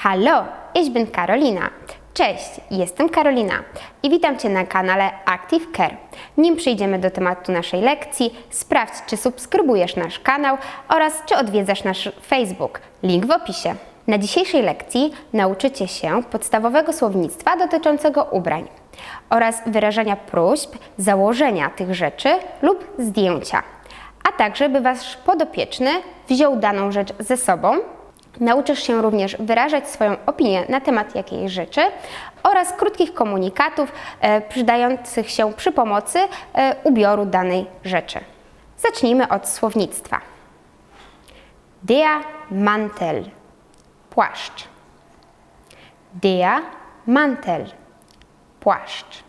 Hallo, ich bin Karolina. Cześć, jestem Karolina i witam Cię na kanale Active Care. Nim przejdziemy do tematu naszej lekcji, sprawdź, czy subskrybujesz nasz kanał oraz czy odwiedzasz nasz Facebook. Link w opisie. Na dzisiejszej lekcji nauczycie się podstawowego słownictwa dotyczącego ubrań oraz wyrażania próśb, założenia tych rzeczy lub zdjęcia, a także by Wasz podopieczny wziął daną rzecz ze sobą Nauczysz się również wyrażać swoją opinię na temat jakiejś rzeczy oraz krótkich komunikatów e, przydających się przy pomocy e, ubioru danej rzeczy. Zacznijmy od słownictwa. Der Mantel. Płaszcz. Der Mantel. Płaszcz.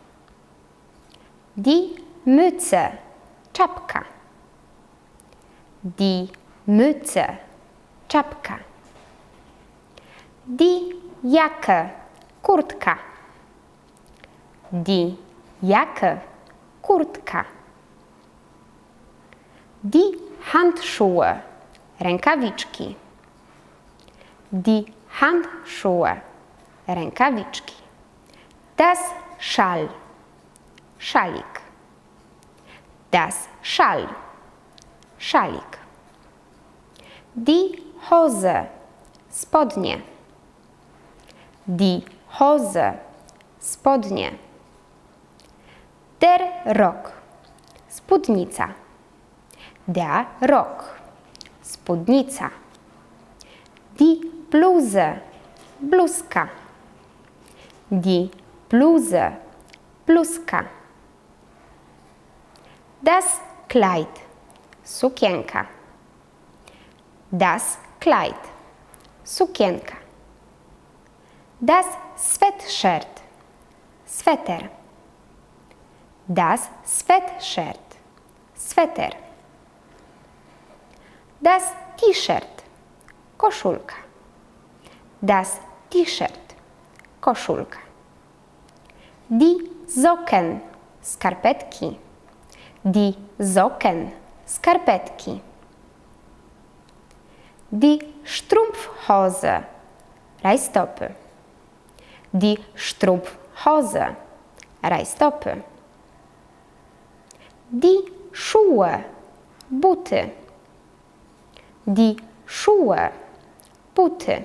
Die Mütze. Czapka. Die Mütze. Czapka. Die Jacke, kurtka. Die Jacke, kurtka. Die Handschuhe, rękawiczki. Die Handschuhe, rękawiczki. Das Schal, szalik. Das Schal, szalik. Die Hose, spodnie. Die Hose, spodnie. Der Rock, spódnica. Der Rock, spódnica. Die Bluse, bluzka. Die Bluse, bluzka. Das Kleid, sukienka. Das Kleid, sukienka. Das Sweatshirt, sweter. Das Sweatshirt, sweter. Das T-shirt, koszulka. Das T-shirt, koszulka. Die Socken, skarpetki. Die Socken, skarpetki. Die Strumpfhose, rajstopy. Die Strumpfhose, rajstopy. Die Schuhe, buty. Die Schuhe, buty.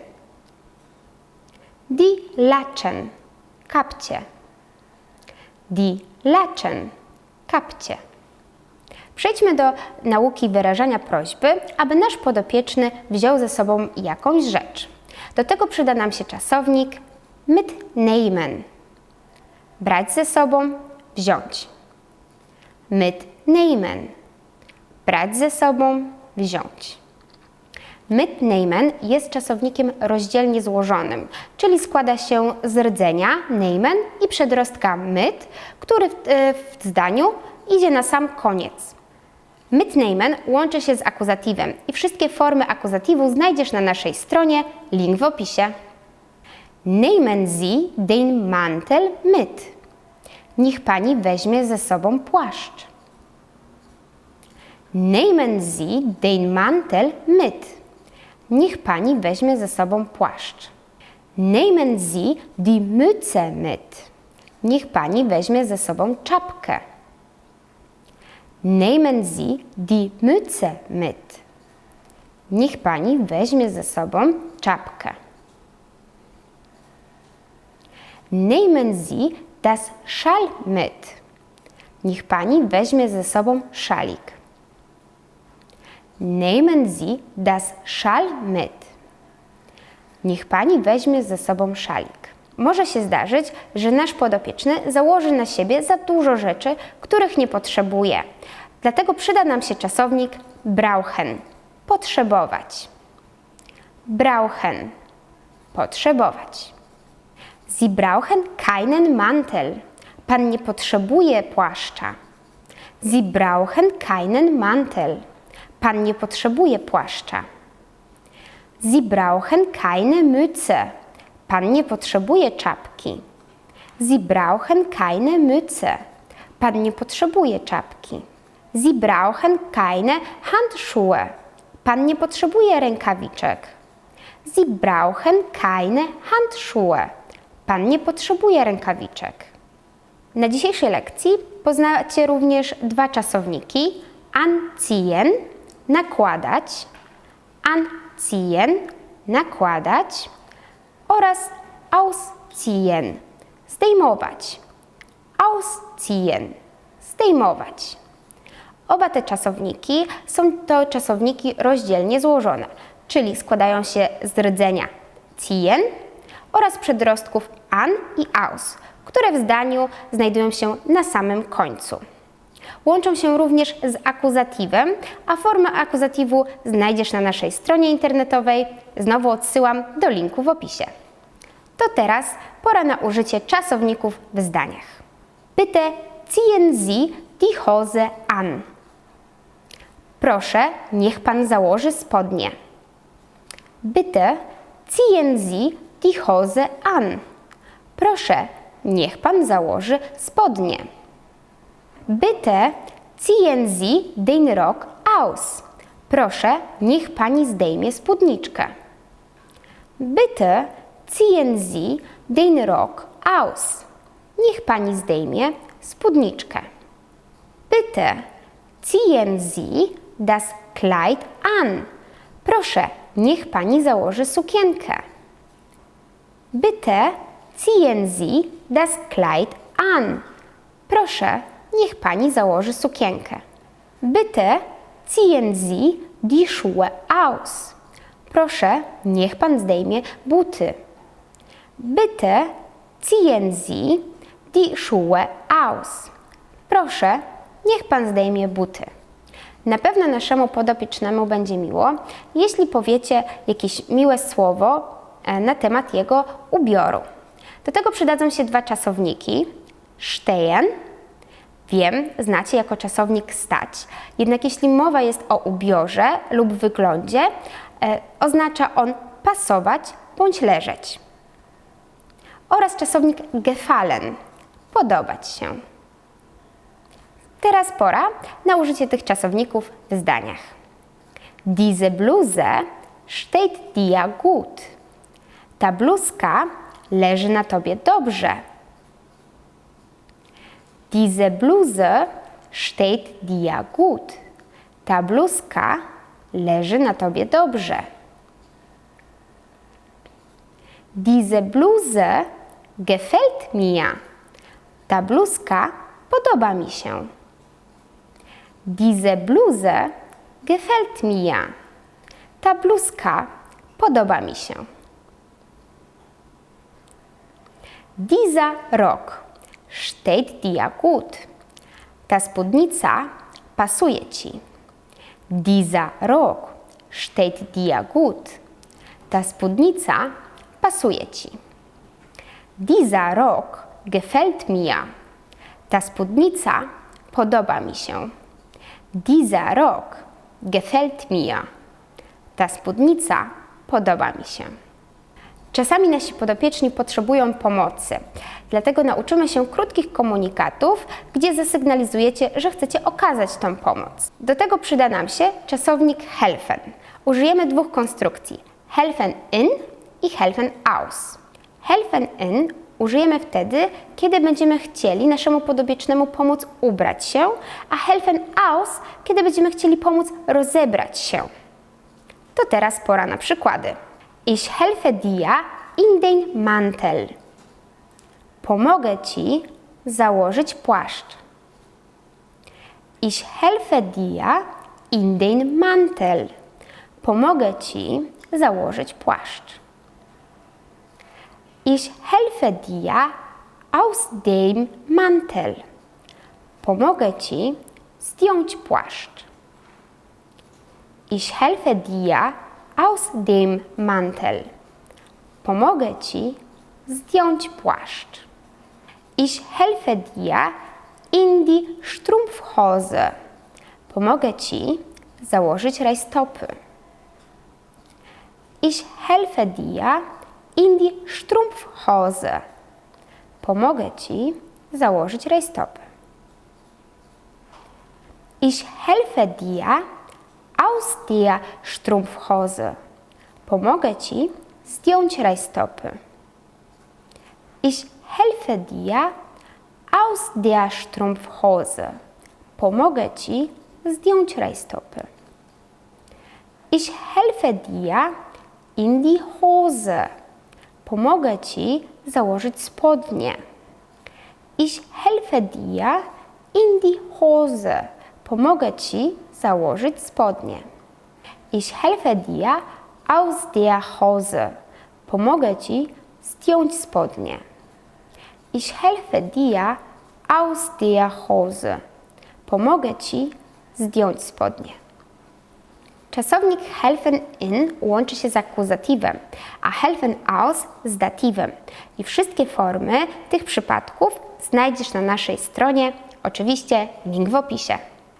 Die Latschen, kapcie. Die Latschen, kapcie. Przejdźmy do nauki wyrażania prośby, aby nasz podopieczny wziął ze sobą jakąś rzecz. Do tego przyda nam się czasownik mitnehmen. Brać ze sobą, wziąć. Mitnehmen. Brać ze sobą, wziąć. Mitnehmen jest czasownikiem rozdzielnie złożonym, czyli składa się z rdzenia nehmen i przedrostka mit, który w, e, w zdaniu idzie na sam koniec. Mitnehmen łączy się z akuzatywem i wszystkie formy akuzatywu znajdziesz na naszej stronie, link w opisie. Nehmen Sie den Mantel mit. Niech pani weźmie ze sobą płaszcz. Nehmen Sie den Mantel mit. Niech pani weźmie ze sobą płaszcz. Nehmen Sie die Mütze mit. Niech pani weźmie ze sobą czapkę. Nehmen Sie die Mütze mit. Niech pani weźmie ze sobą czapkę. Nehmen Sie das Schal mit. Niech pani weźmie ze sobą szalik. Nehmen Sie das Schal mit. Niech pani weźmie ze sobą szalik. Może się zdarzyć, że nasz podopieczny założy na siebie za dużo rzeczy, których nie potrzebuje. Dlatego przyda nam się czasownik brauchen potrzebować. Brauchen potrzebować. Sie brauchen keinen Mantel. Pan nie potrzebuje płaszcza. Sie brauchen keinen Mantel. Pan nie potrzebuje płaszcza. Sie brauchen keine Mütze. Pan nie potrzebuje czapki. Sie brauchen keine Mütze. Pan nie potrzebuje czapki. Sie brauchen keine Handschuhe. Pan nie potrzebuje rękawiczek. Sie brauchen keine Handschuhe. Pan nie potrzebuje rękawiczek. Na dzisiejszej lekcji poznacie również dwa czasowniki anziehen, nakładać, anziehen, nakładać oraz ausziehen, zdejmować, ausziehen, zdejmować. Oba te czasowniki są to czasowniki rozdzielnie złożone, czyli składają się z rdzenia ziehen oraz przedrostków an i aus, które w zdaniu znajdują się na samym końcu. Łączą się również z akuzatywem, a formę akuzatywu znajdziesz na naszej stronie internetowej. Znowu odsyłam do linku w opisie. To teraz pora na użycie czasowników w zdaniach. Bitte ziehen Sie die Hose an. Proszę, niech pan założy spodnie. Bitte ziehen Sie die Hose an. Proszę, niech pan założy spodnie. Bitte ziehen Sie den Rock aus. Proszę, niech pani zdejmie spódniczkę. Bitte ziehen Sie den Rock aus. Niech pani zdejmie spódniczkę. Bitte ziehen Sie das Kleid an. Proszę, niech pani założy sukienkę. Bitte ziehen Sie das Kleid an. Proszę, niech pani założy sukienkę. Bitte ziehen Sie die Schuhe aus. Proszę, niech pan zdejmie buty. Bitte ziehen Sie die Schuhe aus. Proszę, niech pan zdejmie buty. Na pewno naszemu podopiecznemu będzie miło, jeśli powiecie jakieś miłe słowo na temat jego ubioru. Do tego przydadzą się dwa czasowniki. Stehen, wiem, znacie jako czasownik stać. Jednak jeśli mowa jest o ubiorze lub wyglądzie, e, oznacza on pasować bądź leżeć. Oraz czasownik gefallen, podobać się. Teraz pora na użycie tych czasowników w zdaniach. Diese Bluse steht dir gut. Ta bluzka leży na tobie dobrze. Diese Bluse steht dir gut. Ta bluzka leży na tobie dobrze. Diese Bluse gefällt mir. Ta bluzka podoba mi się. Diese Bluse gefällt mir. Ta bluzka podoba mi się. Dieser Rock steht dir gut. Ta spódnica pasuje ci. Dieser Rock steht dir gut. Ta spódnica pasuje ci. Dieser Rock gefällt mir. Ta spódnica podoba mi się. Dieser Rock gefällt mir. Ta spódnica podoba mi się. Czasami nasi podopieczni potrzebują pomocy, dlatego nauczymy się krótkich komunikatów, gdzie zasygnalizujecie, że chcecie okazać tą pomoc. Do tego przyda nam się czasownik helfen. Użyjemy dwóch konstrukcji: helfen in i helfen aus. Helfen in użyjemy wtedy, kiedy będziemy chcieli naszemu podobiecznemu pomóc ubrać się, a helfen aus, kiedy będziemy chcieli pomóc rozebrać się. To teraz pora na przykłady. Ich helfe dir in den Mantel. Pomogę ci założyć płaszcz. Ich helfe dir in den Mantel. Pomogę ci założyć płaszcz. Ich helfe dir aus dem Mantel. Pomogę ci zdjąć płaszcz. Ich helfe dir aus dem Mantel. Pomogę ci zdjąć płaszcz. Ich helfe dir in die Strumpfhose. Pomogę ci założyć rajstopy. Ich helfe dir in die Strumpfhose. Pomogę ci założyć rajstopy. Ich helfe dir aus der Strumpfhose. Pomogę ci zdjąć rajstopy. Ich helfe dir aus der Strumpfhose. Pomogę Ci zdjąć rajstopy. Ich helfe dir in die Hose. Pomogę Ci założyć spodnie. Ich helfe dir in die Hose. Pomogę Ci założyć spodnie. Ich helfe dir aus der Hose. Pomogę Ci zdjąć spodnie. Ich helfe dir aus der Hose. Pomogę Ci zdjąć spodnie. Czasownik helfen in łączy się z akuzatywem, a helfen aus z datywem. I wszystkie formy tych przypadków znajdziesz na naszej stronie, oczywiście link w opisie.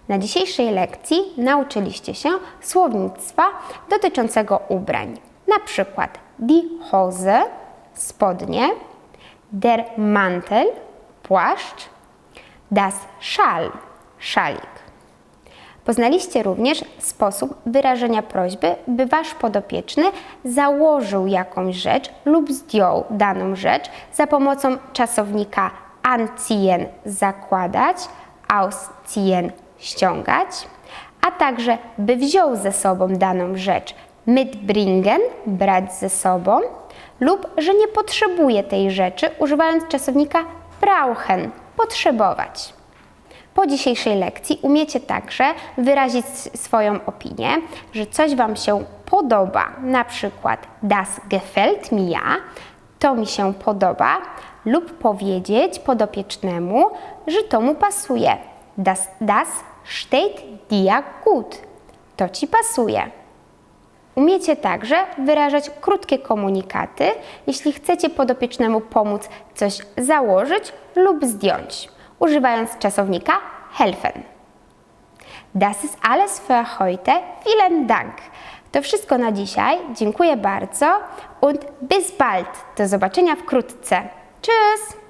Na dzisiejszej lekcji nauczyliście się słownictwa dotyczącego ubrań. Na przykład die Hose, spodnie, der Mantel, płaszcz, das Schal, szalik. Poznaliście również sposób wyrażenia prośby, by Wasz podopieczny założył jakąś rzecz lub zdjął daną rzecz za pomocą czasownika anziehen zakładać, ausziehen ściągać, a także by wziął ze sobą daną rzecz mitbringen brać ze sobą lub że nie potrzebuje tej rzeczy używając czasownika brauchen potrzebować. Po dzisiejszej lekcji umiecie także wyrazić swoją opinię, że coś Wam się podoba, na przykład das gefällt mir, to mi się podoba, lub powiedzieć podopiecznemu, że to mu pasuje. Das, das steht dir gut. To Ci pasuje. Umiecie także wyrażać krótkie komunikaty, jeśli chcecie podopiecznemu pomóc coś założyć lub zdjąć, używając czasownika helfen. Das ist alles für heute. Vielen Dank. To wszystko na dzisiaj. Dziękuję bardzo und bis bald. Do zobaczenia wkrótce. Tschüss!